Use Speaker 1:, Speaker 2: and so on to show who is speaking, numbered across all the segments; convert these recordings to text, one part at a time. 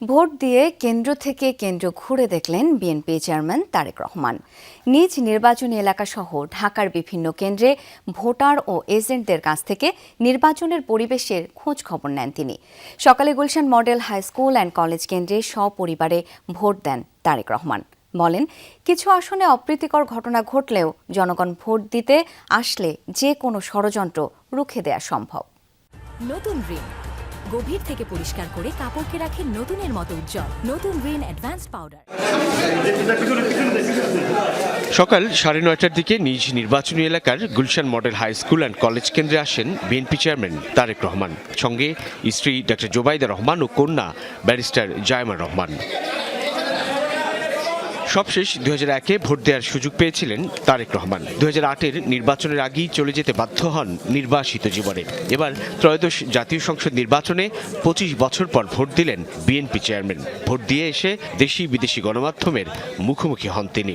Speaker 1: Vote দিয়ে কেন্দ্র থেকে কেন্দ্র ঘুরে দেখলেন বিএনপি চেয়ারম্যান তারেক রহমান। নিজ নির্বাচনী এলাকাসহ ঢাকার বিভিন্ন কেন্দ্রে ভোটার ও এজেন্টদের কাছ থেকে নির্বাচনের পরিবেশের খোঁজ খবর নেন তিনি। সকালে Gulshan model high school and college কেন্দ্রে সপরিবারে ভোট দেন তারেক রহমান। বলেন, কিছু আসনে অপ্রীতিকর ঘটনা ঘটলেও জনগণ ভোট দিতে আসলে যে কোনো ষড়যন্ত্র রুখে দেয়া সম্ভব।
Speaker 2: নতুন রিন গভীর থেকে পরিষ্কার করে কাপড়কে রাখে নতুনের মতো উজ্জ্বল। নতুন রিন অ্যাডভান্স পাউডার
Speaker 3: সকাল সাড়ে নয়টার দিকে নিজ নির্বাচনী এলাকার Gulshan model high school and college কেন্দ্রে আসেন বিএনপি চেয়ারম্যান তারেক রহমান। সঙ্গে স্ত্রী ডক্টর জোবাইদা রহমান ও কন্যা ব্যারিস্টার জায়মা রহমান। সবশেষ দু হাজার একে ভোট দেওয়ার সুযোগ পেয়েছিলেন তারেক রহমান। দু হাজার আটের নির্বাচনের আগেই চলে যেতে বাধ্য হন নির্বাসিত জীবনে। এবার ত্রয়োদশ জাতীয় সংসদ নির্বাচনে পঁচিশ বছর পর ভোট দিলেন বিএনপি চেয়ারম্যান। ভোট দিয়ে এসে দেশি বিদেশি গণমাধ্যমের মুখোমুখি হন তিনি।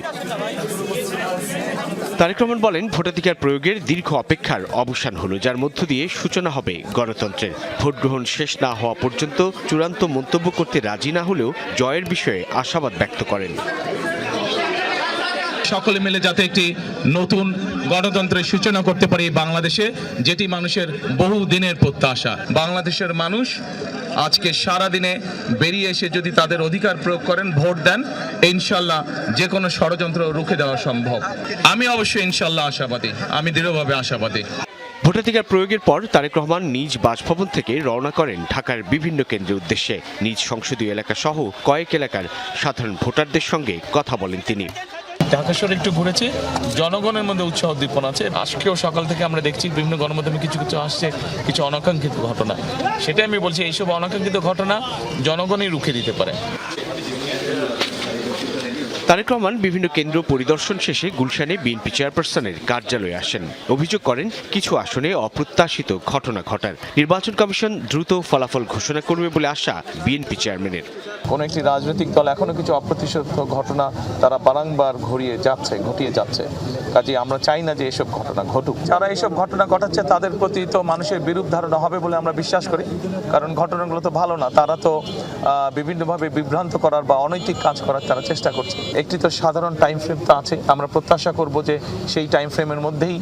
Speaker 3: তারেক রহমান বলেন, ভোটাধিকার প্রয়োগের দীর্ঘ অপেক্ষার অবসান হলো, যার মধ্য দিয়ে সূচনা হবে গণতন্ত্রের। ভোট গ্রহণ শেষ না হওয়া পর্যন্ত চূড়ান্ত মন্তব্য করতে রাজি না হলেও জয়ের বিষয়ে আশাবাদ ব্যক্ত করেন।
Speaker 4: সকলে মিলে যাতে একটি নতুন গণতন্ত্রের সূচনা করতে পারি বাংলাদেশে, যেটি মানুষের বহু দিনের প্রত্যাশা। বাংলাদেশের মানুষ আজকে সারা দিনে বেরিয়ে এসে যদি তাদের অধিকার প্রয়োগ করেন, ভোট দেন, ইনশাল্লাহ যে কোনো ষড়যন্ত্র রুখে দেওয়া সম্ভব। আমি অবশ্যই ইনশাল্লাহ আশাবাদী। আমি দৃঢ়ভাবে আশাবাদী।
Speaker 3: ভোটাধিকার প্রয়োগের পর তারেক রহমান নিজ বাসভবন থেকে রওনা করেন ঢাকার বিভিন্ন কেন্দ্রের উদ্দেশ্যে। নিজ সংসদীয় এলাকা সহ কয়েক এলাকার সাধারণ ভোটারদের সঙ্গে কথা বলেন তিনি।
Speaker 4: ঢাকা শহরে একটু ঘুরেছি, জনগণের মধ্যে উৎসাহ উদ্দীপনা আছে। আজকেও সকাল থেকে আমরা দেখছি বিভিন্ন গণমাধ্যমে কিছু কিছু আসছে, কিছু অনাকাঙ্ক্ষিত ঘটনা। সেটাই আমি বলছি, এইসব অনাকাঙ্ক্ষিত ঘটনা জনগণই রুখে দিতে পারে।
Speaker 3: তারেক রহমান বিভিন্ন কেন্দ্র পরিদর্শন শেষে গুলশানে বিএনপি চেয়ারপারসনের কার্যালয়ে আসেন। অভিযোগ করেন, কিছু আসনে অপ্রত্যাশিত ঘটনা ঘটার। নির্বাচন কমিশন দ্রুত ফলাফল ঘোষণা করবে বলে আশা বিএনপি চেয়ারম্যানের।
Speaker 5: কোনো একটি রাজনৈতিক দল এখনও কিছু অপ্রতিশোধ ঘটনা তারা বারংবার ঘুরিয়ে যাচ্ছে, ঘটিয়ে যাচ্ছে। কাজে আমরা চাই না যে এসব ঘটনা ঘটুক। যারা এইসব ঘটনা ঘটাচ্ছে, তাদের প্রতি তো মানুষের বিরূপ ধারণা হবে বলে আমরা বিশ্বাস করি। কারণ ঘটনাগুলো তো ভালো না, তারা তো বিভিন্নভাবে বিভ্রান্ত করার বা অনৈতিক কাজ করার তারা চেষ্টা করছে। একটি তো সাধারণ টাইম ফ্রেম তো আছে। আমরা প্রত্যাশা করব যে সেই টাইম ফ্রেমের মধ্যেই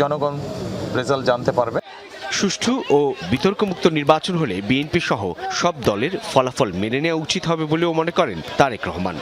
Speaker 5: জনগণ রেজাল্ট জানতে পারবে।
Speaker 3: সুষ্ঠু ও বিতর্কমুক্ত নির্বাচন হলে বিএনপি সহ সব দলের ফলাফল মেনে নেওয়া উচিত হবে বলেও মনে করেন তারেক রহমান।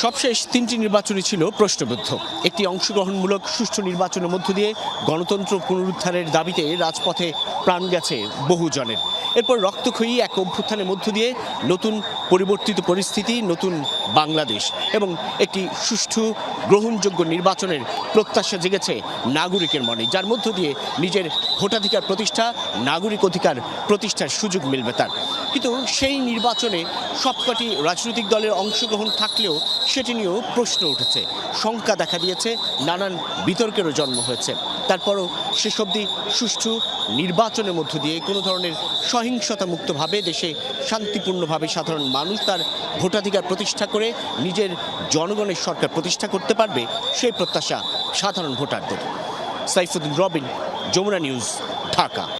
Speaker 6: সবশেষ তিনটি নির্বাচনই ছিল প্রশ্নবিদ্ধ। একটি অংশগ্রহণমূলক সুষ্ঠু নির্বাচনের মধ্য দিয়ে গণতন্ত্র পুনরুদ্ধারের দাবিতে রাজপথে প্রাণ গেছে বহুজনের। এরপর রক্তক্ষয়ী এক অভ্যুত্থানের মধ্য দিয়ে নতুন পরিবর্তিত পরিস্থিতি, নতুন বাংলাদেশ এবং একটি সুষ্ঠু গ্রহণযোগ্য নির্বাচনের প্রত্যাশা জেগেছে নাগরিকের মনে, যার মধ্য দিয়ে নিজের ভোটাধিকার প্রতিষ্ঠা, নাগরিক অধিকার প্রতিষ্ঠার সুযোগ মিলবে তার। কিন্তু সেই নির্বাচনে সবকটি রাজনৈতিক দলের অংশগ্রহণ থাকলেও সেটি নিয়েও প্রশ্ন উঠেছে। শঙ্কা দেখা দিয়েছে, নানান বিতর্কেরও জন্ম হয়েছে। তারপরও শেষ অবধি সুষ্ঠু নির্বাচনের মধ্য দিয়ে কোনো ধরনের সহিংসতা মুক্তভাবে দেশে শান্তিপূর্ণভাবে সাধারণ মানুষ তার ভোটাধিকার প্রতিষ্ঠা করে নিজের জনগণের সরকার প্রতিষ্ঠা করতে পারবে, সেই প্রত্যাশা সাধারণ ভোটারদের। সাইফুদ্দিন রবিন, যমুনা নিউজ, ঢাকা।